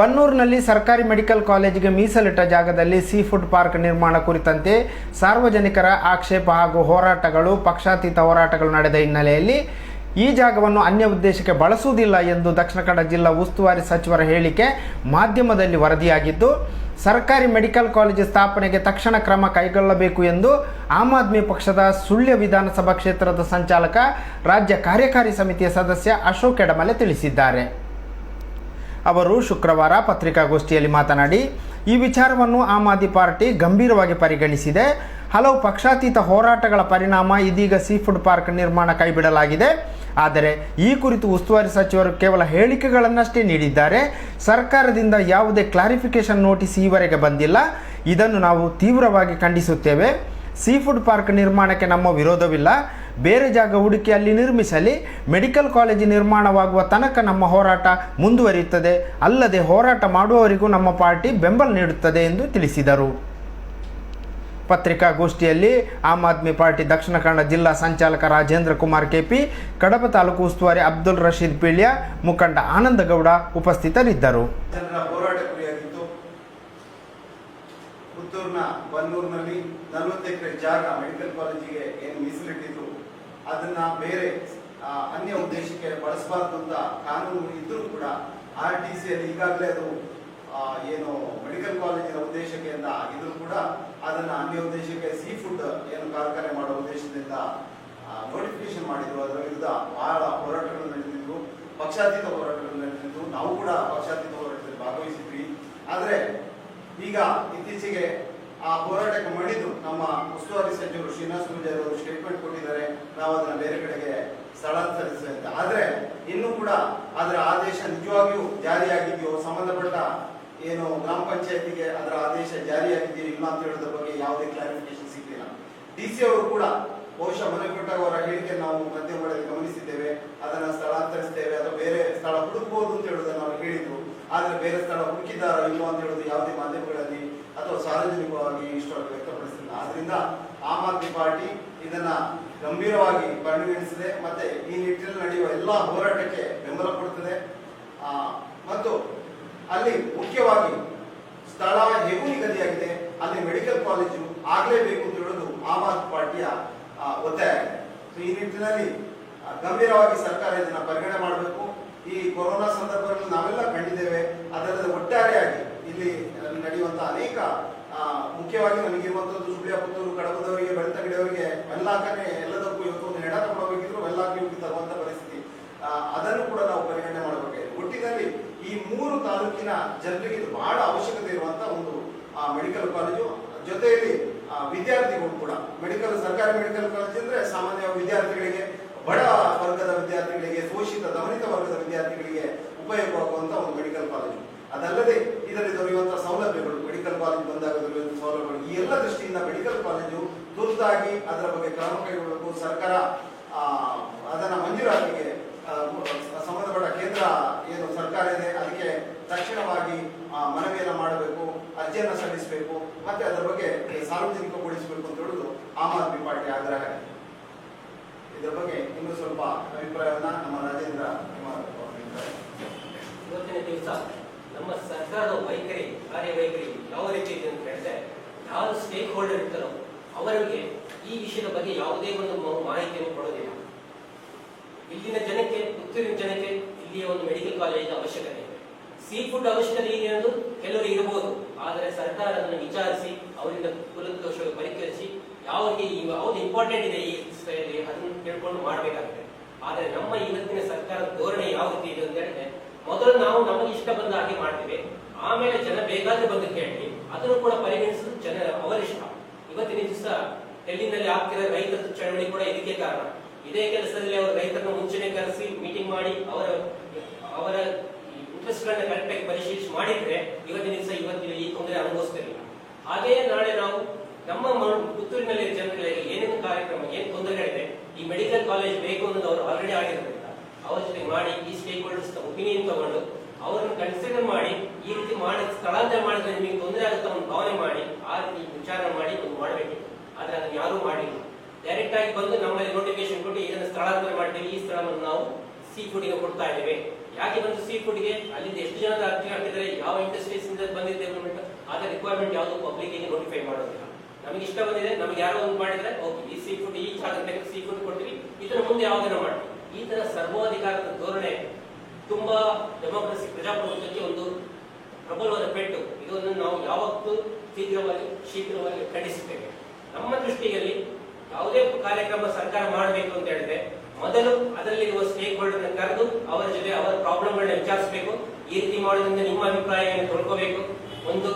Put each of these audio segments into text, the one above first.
ಬನ್ನೂರಿನಲ್ಲಿ ಸರ್ಕಾರಿ ಮೆಡಿಕಲ್ ಕಾಲೇಜಿಗೆ ಮೀಸಲಿಟ್ಟ ಜಾಗದಲ್ಲಿ ಸೀ ಫುಡ್ ಪಾರ್ಕ್ ನಿರ್ಮಾಣ ಕುರಿತಂತೆ ಸಾರ್ವಜನಿಕರ ಆಕ್ಷೇಪ ಹಾಗೂ ಹೋರಾಟಗಳು, ಪಕ್ಷಾತೀತ ಹೋರಾಟಗಳು ನಡೆದ ಹಿನ್ನೆಲೆಯಲ್ಲಿ ಈ ಜಾಗವನ್ನು ಅನ್ಯ ಉದ್ದೇಶಕ್ಕೆ ಬಳಸುವುದಿಲ್ಲ ಎಂದು ದಕ್ಷಿಣ ಕನ್ನಡ ಜಿಲ್ಲಾ ಉಸ್ತುವಾರಿ ಸಚಿವರ ಹೇಳಿಕೆ ಮಾಧ್ಯಮದಲ್ಲಿ ವರದಿಯಾಗಿದ್ದು, ಸರ್ಕಾರಿ ಮೆಡಿಕಲ್ ಕಾಲೇಜು ಸ್ಥಾಪನೆಗೆ ತಕ್ಷಣ ಕ್ರಮ ಕೈಗೊಳ್ಳಬೇಕು ಎಂದು ಆಮ್ ಆದ್ಮಿ ಪಕ್ಷದ ಸುಳ್ಯ ವಿಧಾನಸಭಾ ಕ್ಷೇತ್ರದ ಸಂಚಾಲಕ, ರಾಜ್ಯ ಕಾರ್ಯಕಾರಿ ಸಮಿತಿಯ ಸದಸ್ಯ ಅಶೋಕ್ ಎಡಮಲೆ ತಿಳಿಸಿದ್ದಾರೆ. ಅವರು ಶುಕ್ರವಾರ ಪತ್ರಿಕಾಗೋಷ್ಠಿಯಲ್ಲಿ ಮಾತನಾಡಿ, ಈ ವಿಚಾರವನ್ನು ಆಮ್ ಆದ್ಮಿ ಪಾರ್ಟಿ ಗಂಭೀರವಾಗಿ ಪರಿಗಣಿಸಿದೆ. ಹಲವು ಪಕ್ಷಾತೀತ ಹೋರಾಟಗಳ ಪರಿಣಾಮ ಇದೀಗ ಸೀ ಫುಡ್ ಪಾರ್ಕ್ ನಿರ್ಮಾಣ ಕೈಬಿಡಲಾಗಿದೆ. ಆದರೆ, ಈ ಕುರಿತು ಉಸ್ತುವಾರಿ ಸಚಿವರು ಕೇವಲ ಹೇಳಿಕೆಗಳನ್ನಷ್ಟೇ ನೀಡಿದ್ದಾರೆ. ಸರ್ಕಾರದಿಂದ ಯಾವುದೇ ಕ್ಲಾರಿಫಿಕೇಶನ್ ನೋಟಿಸ್ ಈವರೆಗೆ ಬಂದಿಲ್ಲ. ಇದನ್ನು ನಾವು ತೀವ್ರವಾಗಿ ಖಂಡಿಸುತ್ತೇವೆ. ಸೀ ಫುಡ್ ಪಾರ್ಕ್ ನಿರ್ಮಾಣಕ್ಕೆ ನಮ್ಮ ವಿರೋಧವಿಲ್ಲ. ಬೇರೆ ಜಾಗ ಹುಡುಕಿ ಅಲ್ಲಿ ನಿರ್ಮಿಸಲಿ ಮೆಡಿಕಲ್ ಕಾಲೇಜು ನಿರ್ಮಾಣವಾಗುವ ತನಕ ನಮ್ಮ ಹೋರಾಟ ಮುಂದುವರಿಯುತ್ತದೆ. ಅಲ್ಲದೆ ಹೋರಾಟ ಮಾಡುವವರಿಗೂ ನಮ್ಮ ಪಾರ್ಟಿ ಬೆಂಬಲ ನೀಡುತ್ತದೆ ಎಂದು ತಿಳಿಸಿದರು. ಪತ್ರಿಕಾಗೋಷ್ಠಿಯಲ್ಲಿ ಆಮ್ ಆದ್ಮಿ ಪಾರ್ಟಿ ದಕ್ಷಿಣ ಕನ್ನಡ ಜಿಲ್ಲಾ ಸಂಚಾಲಕ ರಾಜೇಂದ್ರ ಕುಮಾರ್ ಕೆಪಿ ಕಡಪ ತಾಲೂಕು ಉಸ್ತುವಾರಿ ಅಬ್ದುಲ್ ರಶೀದ್ ಪೀಳ್ಯ, ಮುಖಂಡ ಆನಂದಗೌಡ ಉಪಸ್ಥಿತರಿದ್ದರು. ಪುತ್ತೂರಿನ ಬನ್ನೂರಿನಲ್ಲಿ ನಲವತ್ತು ಎಕರೆ ಜಾಗ ಮೆಡಿಕಲ್ ಕಾಲೇಜಿಗೆ ಏನು ಮೀಸಲಿಟ್ಟಿದ್ರು, ಅದನ್ನ ಬೇರೆ ಅನ್ಯ ಉದ್ದೇಶಕ್ಕೆ ಬಳಸಬಾರ್ದು ಅಂತ ಕಾನೂನು ಇದ್ರೂ ಕೂಡ ಆರ್ ಟಿ ಸಿಯಲ್ಲಿ ಈಗಾಗಲೇ ಅದು ಏನು ಮೆಡಿಕಲ್ ಕಾಲೇಜಿನ ಉದ್ದೇಶಕ್ಕೆ ಅಂತ ಆಗಿದ್ರು ಕೂಡ ಅದನ್ನ ಅನ್ಯ ಉದ್ದೇಶಕ್ಕೆ ಸೀ ಫುಡ್ ಏನು ಕಾರ್ಖಾನೆ ಮಾಡೋ ಉದ್ದೇಶದಿಂದ ನೋಟಿಫಿಕೇಶನ್ ಮಾಡಿದ್ರು. ಅದರ ವಿರುದ್ಧ ಬಹಳ ಹೋರಾಟಗಳು ನಡೆದಿದ್ವು. ಪಕ್ಷಾತೀತ ಹೋರಾಟಗಳು ನಡೆದಿದ್ರು ನಾವು ಕೂಡ ಪಕ್ಷಾತೀತ ಹೋರಾಟದಲ್ಲಿ ಭಾಗವಹಿಸಿದ್ವಿ. ಆದ್ರೆ ಈಗ ಇತ್ತೀಚೆಗೆ ಆ ಹೋರಾಟಕ್ಕೆ ಮಣಿದು ನಮ್ಮ ಉಸ್ತುವಾರಿ ಸಚಿವರು ಶ್ರೀನಿವಾಸ ಪೂಜಾರಿ ಅವರು ಸ್ಟೇಟ್ಮೆಂಟ್ ಕೊಟ್ಟಿದ್ದಾರೆ. ನಾವು ಅದನ್ನ ಬೇರೆ ಕಡೆಗೆ ಸ್ಥಳಾಂತರಿಸ್ತೇವೆ ಅಂತ ಆದ್ರೆ ಇನ್ನೂ ಕೂಡ ಅದರ ಆದೇಶ ನಿಜವಾಗಿಯೂ ಜಾರಿಯಾಗಿದೆಯೋ, ಸಂಬಂಧಪಟ್ಟ ಏನು ಗ್ರಾಮ ಪಂಚಾಯತಿಗೆ ಅದರ ಆದೇಶ ಜಾರಿಯಾಗಿದೆಯೋ ಇಲ್ಲ ಅಂತ ಹೇಳೋದ್ರ ಬಗ್ಗೆ ಯಾವುದೇ ಕ್ಲಾರಿಫಿಕೇಶನ್ ಸಿಗಲಿಲ್ಲ. ಡಿ ಸಿ ಅವರು ಕೂಡ ಬಹುಶಃ ಮನೆ ಕೊಟ್ಟಾಗ ಅವರ ಹೇಳಿಕೆ ನಾವು ಮಾಧ್ಯಮಗಳಲ್ಲಿ ಗಮನಿಸಿದ್ದೇವೆ. ಅದನ್ನ ಸ್ಥಳಾಂತರಿಸ್ತೇವೆ ಅಥವಾ ಬೇರೆ ಸ್ಥಳ ಹುಡುಕಬಹುದು ಅಂತ ಹೇಳೋದನ್ನ ಅವರು ಹೇಳಿದ್ರು ಆದ್ರೆ ಬೇರೆ ಸ್ಥಳ ಹುಡುಕಿದ್ದಾರ ಇಲ್ಲೋ ಅಂತ ಹೇಳೋದು ಯಾವುದೇ ಮಾಧ್ಯಮಗಳಲ್ಲಿ ಅಥವಾ ಸಾರ್ವಜನಿಕವಾಗಿ ಇಷ್ಟು ವ್ಯಕ್ತಪಡಿಸಿಲ್ಲ. ಆದ್ರಿಂದ ಆಮ್ ಆದ್ಮಿ ಪಾರ್ಟಿ ಇದನ್ನ ಗಂಭೀರವಾಗಿ ಪರಿಗಣಿಸಿದೆ. ಮತ್ತೆ ಈ ನಿಟ್ಟಿನಲ್ಲಿ ನಡೆಯುವ ಎಲ್ಲಾ ಹೋರಾಟಕ್ಕೆ ಬೆಂಬಲ ಕೊಡುತ್ತದೆ. ಮತ್ತು ಅಲ್ಲಿ ಮುಖ್ಯವಾಗಿ ಸ್ಥಳ ಹೇಗೂ ನಿಗದಿಯಾಗಿದೆ. ಅಲ್ಲಿ ಮೆಡಿಕಲ್ ಕಾಲೇಜು ಆಗಲೇಬೇಕು ಅಂತ ಹೇಳೋದು ಆಮ್ ಆದ್ಮಿ ಪಾರ್ಟಿಯ ಒತ್ತಾಯ ಆಗಿದೆ. ಈ ನಿಟ್ಟಿನಲ್ಲಿ ಗಂಭೀರವಾಗಿ ಸರ್ಕಾರ ಇದನ್ನ ಪರಿಗಣನೆ ಮಾಡಬೇಕು. ಈ ಕೊರೋನಾ ಸಂದರ್ಭದಲ್ಲಿ ಇಲ್ಲಿ ನಡೆಯುವಂತಹ ಅನೇಕ ಮುಖ್ಯವಾಗಿ ನಮಗಿರುವಂತದ್ದು ಸುಳ್ಯ ಪುತ್ತೂರು ಕಡಬದವರಿಗೆ ಬೆಳ್ತಂಗಡಿಯವರಿಗೆ ಮೆಲ್ಲಾಕನೆ ಎಲ್ಲದಕ್ಕೂ ಇವತ್ತು ಒಂದು ಹೆಣ ಕೊಡಬೇಕಿದ್ರು ವೆಲ್ಲಾಕಿ ಹೋಗಿ ತರುವಂತ ಪರಿಸ್ಥಿತಿ. ಅದನ್ನು ಕೂಡ ನಾವು ಪರಿಗಣನೆ ಮಾಡಬೇಕಾಗಿದೆ. ಒಟ್ಟಿನಲ್ಲಿ ಈ ಮೂರು ತಾಲೂಕಿನ ಜನರಿಗೆ ಇದು ಬಹಳ ಅವಶ್ಯಕತೆ ಇರುವಂತ ಒಂದು ಮೆಡಿಕಲ್ ಕಾಲೇಜು ಜೊತೆಯಲ್ಲಿ ವಿದ್ಯಾರ್ಥಿಗಳು ಕೂಡ. ಮೆಡಿಕಲ್ ಸರ್ಕಾರಿ ಮೆಡಿಕಲ್ ಕಾಲೇಜ್ ಅಂದ್ರೆ ಸಾಮಾನ್ಯ ವಿದ್ಯಾರ್ಥಿಗಳಿಗೆ, ಬಡ ವರ್ಗದ ವಿದ್ಯಾರ್ಥಿಗಳಿಗೆ, ಶೋಷಿತ, ದಮನಿತ ವರ್ಗದ ವಿದ್ಯಾರ್ಥಿಗಳಿಗೆ ಉಪಯೋಗವಾಗುವಂತ ಒಂದು ಮೆಡಿಕಲ್ ಕಾಲೇಜು ಅದಲ್ಲದೆ ಇದರಲ್ಲಿ ದೊರೆಯುವಂತಹ ಸೌಲಭ್ಯಗಳು ಮೆಡಿಕಲ್ ಕಾಲೇಜ್ ಬಂದಾಗ ದೊರೆಯುವಂತಹ ಸೌಲಭ್ಯಗಳು. ಈ ಎಲ್ಲ ದೃಷ್ಟಿಯಿಂದ ಮೆಡಿಕಲ್ ಕಾಲೇಜು ತುರ್ತಾಗಿ ಅದರ ಬಗ್ಗೆ ಕ್ರಮ ಕೈಗೊಳ್ಳಬೇಕು. ಸರ್ಕಾರ ಅದನ್ನು ಮಂಜೂರಾತಿಗೆ ಸಂಬಂಧಪಟ್ಟ ಕೇಂದ್ರ ಏನು ಸರ್ಕಾರ ಇದೆ, ಅದಕ್ಕೆ ತಕ್ಷಣವಾಗಿ ಮನವಿಯನ್ನು ಮಾಡಬೇಕು, ಅರ್ಜಿಯನ್ನು ಸಲ್ಲಿಸಬೇಕು, ಮತ್ತೆ ಅದರ ಬಗ್ಗೆ ಸಾರ್ವಜನಿಕಗೊಳಿಸಬೇಕು ಅಂತ ಹೇಳುದು ಆಮ್ ಆದ್ಮಿ ಪಾರ್ಟಿ ಆಗ್ರಹ ಇದೆ ಇದರ ಬಗ್ಗೆ ಇನ್ನೂ ಸ್ವಲ್ಪ ಅಭಿಪ್ರಾಯವನ್ನ ನಮ್ಮ ರಾಜೇಂದ್ರ ಕುಮಾರ್ ಅವರ ಅಭಿಪ್ರಾಯ. ಇವತ್ತಿನ ದಿವಸ ನಮ್ಮ ಸರ್ಕಾರದ ವೈಖರಿ ಕಾರ್ಯವೈಖರಿ ಯಾವ ರೀತಿ ಇದೆ ಅಂತ ಹೇಳಿದ್ರೆ ಯಾರು ಸ್ಟೇಕ್ ಹೋಲ್ಡರ್ ಇರ್ತಾರೋ ಅವರಿಗೆ ಈ ವಿಷಯದ ಬಗ್ಗೆ ಯಾವುದೇ ಒಂದು ಮಾಹಿತಿಯನ್ನು ಕೊಡೋದಿಲ್ಲ. ಇಲ್ಲಿನ ಜನಕ್ಕೆ ಪುತ್ತೂರಿನ ಜನಕ್ಕೆ ಇಲ್ಲಿಯ ಒಂದು ಮೆಡಿಕಲ್ ಕಾಲೇಜಿನ ಅವಶ್ಯಕತೆ ಇದೆ. ಸೀ ಫುಡ್ ಅವಶ್ಯಕತೆ ಇದೆ ಎಂದು ಕೆಲವರು ಇರಬಹುದು ಆದರೆ ಸರ್ಕಾರ ಅದನ್ನು ವಿಚಾರಿಸಿ, ಅವರಿಂದ ಕುಲದೋಷಗಳು ಪರಿಕರಿಸಿ, ಯಾವ್ರಿಗೆ ಯಾವ್ದು ಇಂಪಾರ್ಟೆಂಟ್ ಇದೆ ಈ ಅದನ್ನು ತಿಳ್ಕೊಂಡು ಮಾಡಬೇಕಾಗುತ್ತೆ. ಆದರೆ ನಮ್ಮ ಇವತ್ತಿನ ಸರ್ಕಾರದ ಧೋರಣೆ ಯಾವ ರೀತಿ ಇದೆ ಅಂತ ಹೇಳಿದ್ರೆ ಮೊದಲು ನಾವು ನಮಗೆ ಇಷ್ಟ ಬಂದ ಹಾಗೆ ಮಾಡ್ತೇವೆ. ಆಮೇಲೆ ಜನ ಬೇಕಾದ್ರೆ ಬಂದು ಕೇಳಿ ಅದನ್ನು ಕೂಡ ಪರಿಗಣಿಸುದು ಜನ ಅವರಿಷ್ಟ ಇವತ್ತಿನ ದಿವಸ ಡೆಲ್ಲಿನಲ್ಲಿ ಆಗ್ತಿರೋ ರೈತರ ಚಳವಳಿ ಕೂಡ ಇದಕ್ಕೆ ಕಾರಣ. ಇದೇ ಕೆಲಸದಲ್ಲಿ ಅವರು ರೈತರನ್ನ ಮುಂಚೆನೆ ಕರೆಸಿ ಮೀಟಿಂಗ್ ಮಾಡಿ ಅವರ ಅವರ ಇಂಟ್ರೆಸ್ಟ್ ಗಳನ್ನ ಕರೆಕ್ಟ್ ಆಗಿ ಪರಿಶೀಲಿಸಿ ಮಾಡಿದ್ರೆ ಇವತ್ತಿನ ದಿವಸ ಇವತ್ತಿನ ಈ ತೊಂದರೆ ಅನುಭವಿಸ್ತಿರಲಿಲ್ಲ. ಹಾಗೆಯೇ ನಾಳೆ ನಾವು ನಮ್ಮ ಪುತ್ತೂರಿನಲ್ಲಿ ಜನಗಳಿಗೆ ಏನೇನು ಕಾರ್ಯಕ್ರಮ, ಏನು ತೊಂದರೆಗಳಿದೆ, ಈ ಮೆಡಿಕಲ್ ಕಾಲೇಜ್ ಬೇಕು ಅನ್ನೋದು ಅವರು ಆಲ್ರೆಡಿ ಆಗಿರೋದ್ರಿಂದ ಅವ್ರ ಜೊತೆ ಮಾಡಿ, ಈ ಸ್ಟೇಕ್ ಹೋಲ್ಡರ್ಸ್ ಒಪಿನಿಯನ್ ತಗೊಂಡು ಅವರನ್ನು ಕನ್ಸಿಡರ್ ಮಾಡಿ, ಈ ರೀತಿ ಮಾಡಿ, ಸ್ಥಳಾಂತರ ಮಾಡಿದ್ರೆ ನಿಮಗೆ ತೊಂದರೆ ಆಗುತ್ತೆ ಒಂದು ಭಾವನೆ ಮಾಡಿ, ಆ ರೀತಿ ವಿಚಾರ ಮಾಡಿ ಒಂದು ಮಾಡಬೇಕು. ಆದ್ರೆ ಅದನ್ನ ಯಾರೂ ಮಾಡಿಲ್ಲ. ಡೈರೆಕ್ಟ್ ಆಗಿ ಬಂದು ನಮ್ಮಲ್ಲಿ ನೋಟಿಫಿಕೇಶನ್ ಕೊಟ್ಟು ಇದನ್ನು ಸ್ಥಳಾಂತರ ಮಾಡ್ತೀವಿ, ಈ ಸ್ಥಳವನ್ನು ನಾವು ಸೀ ಫುಡ್ಗೆ ಕೊಡ್ತಾ ಇದ್ದೇವೆ. ಯಾಕೆ ಬಂದು ಸೀ ಫುಡ್ಗೆ ಅಲ್ಲಿಂದ ಎಷ್ಟು ಜನ ಅರ್ಜಿ ಹಾಕಿದ್ರೆ ಯಾವ ಇಂಡಸ್ಟ್ರೀಸ್ ಇಂದ ಬಂದಿದೆ ಆದ ರಿಕ್ವೈರ್ಮೆಂಟ್ ಯಾವುದು? ಪಬ್ಲಿಕ್ಗೆ ನೋಟಿಫೈ ಮಾಡೋದಿಲ್ಲ. ನಮಗೆ ಇಷ್ಟ ಬಂದಿದೆ, ನಮಗೆ ಯಾರೋ ಒಂದು ಮಾಡಿದ್ರೆ ಓಕೆ ಈ ಸೀ ಫುಡ್ ಈ ಚಾರ್ಜ್ ಸೀ ಫುಡ್ ಕೊಡ್ತೀವಿ. ಇದರ ಮುಂದೆ ಯಾವ್ದಾರ ಮಾಡಿ ಈ ತರ ಸರ್ವಾಧಿಕಾರದ ಧೋರಣೆ ತುಂಬಾ ಡೆಮೋಕ್ರಸಿ ಪ್ರಜಾಪ್ರಭುತ್ವಕ್ಕೆ ಒಂದು ಪ್ರಬಲವಾದ ಪೆಟ್ಟು. ಇದನ್ನು ನಾವು ಯಾವತ್ತೂ ಶೀಘ್ರವಾಗಿ ಶೀಘ್ರವಾಗಿ ಖಂಡಿಸುತ್ತೇವೆ. ನಮ್ಮ ದೃಷ್ಟಿಯಲ್ಲಿ ಯಾವುದೇ ಕಾರ್ಯಕ್ರಮ ಸರ್ಕಾರ ಮಾಡಬೇಕು ಅಂತ ಹೇಳಿದ್ರೆ ಮೊದಲು ಅದರಲ್ಲಿರುವ ಸ್ಟೇಕ್ ಹೋಲ್ಡರ್ ಕರೆದು ಅವರ ಜೊತೆ ಅವರ ಪ್ರಾಬ್ಲಮ್ಗಳನ್ನ ವಿಚಾರಿಸಬೇಕು. ಈ ರೀತಿ ಮಾಡೋದ್ರಿಂದ ನಿಮ್ಮ ಅಭಿಪ್ರಾಯವನ್ನು ತೊಳ್ಕೋಬೇಕು. ಒಂದು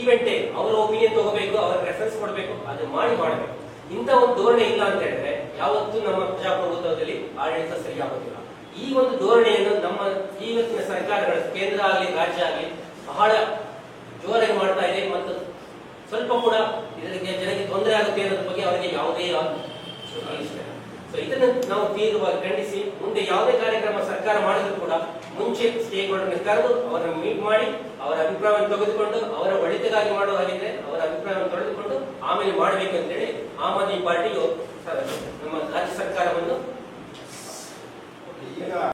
ಈವೆಂಟೇ, ಅವರ ಒಪಿನಿಯನ್ ತಗೋಬೇಕು ಅವರ ರೆಫರೆನ್ಸ್ ಕೊಡಬೇಕು. ಅದು ಮಾಡಿ ಮಾಡಬೇಕು. ಇಂಥ ಒಂದು ಧೋರಣೆ ಇಲ್ಲ ಅಂತ ಹೇಳಿದ್ರೆ ಯಾವತ್ತೂ ನಮ್ಮ ಪ್ರಜಾಪ್ರಭುತ್ವದಲ್ಲಿ ಆಡಳಿತ ಸರಿಯಾಗುತ್ತಿಲ್ಲ ಈ ಒಂದು ಧೋರಣೆಯನ್ನು ನಮ್ಮ ಈವತ್ತಿನ ಸರ್ಕಾರಗಳು, ಕೇಂದ್ರ ಆಗಲಿ, ರಾಜ್ಯ ಆಗಲಿ ಬಹಳ ಜೋರಾಗಿ ಮಾಡ್ತಾ ಇದೆ ಮತ್ತು ಸ್ವಲ್ಪ ಕೂಡ ಇದಕ್ಕೆ ಜನಕ್ಕೆ ತೊಂದರೆ ಆಗುತ್ತೆ ಅನ್ನೋದ್ರ ಬಗ್ಗೆ ಅವರಿಗೆ ಯಾವುದೇ ಸೊ ಇದನ್ನು ನಾವು ತೀವ್ರವಾಗಿ ಖಂಡಿಸಿ, ಮುಂದೆ ಯಾವುದೇ ಕಾರ್ಯಕ್ರಮ ಸರ್ಕಾರ ಮಾಡಿದ್ರು ಕೂಡ ಮುಂಚೆ ಸ್ಟೇಕ್ ಹೋಲ್ಡರ್ ಕರೆದು ಅವರನ್ನು ಮೀಟ್ ಮಾಡಿ, ಅವರ ಅಭಿಪ್ರಾಯವನ್ನು ತೆಗೆದುಕೊಂಡು, ಅವರ ಒಳಿತಿಗಾಗಿ ಮಾಡುವಾಗಿದ್ರೆ ಅವರ ಅಭಿಪ್ರಾಯವನ್ನು ತೊಳೆದುಕೊಂಡು ಆಮೇಲೆ ಮಾಡಬೇಕು ಅಂತೇಳಿ ಆಮ್ ಆದ್ಮಿ ಪಾರ್ಟಿಯು ನಮ್ಮ ರಾಜ್ಯ ಸರ್ಕಾರವನ್ನು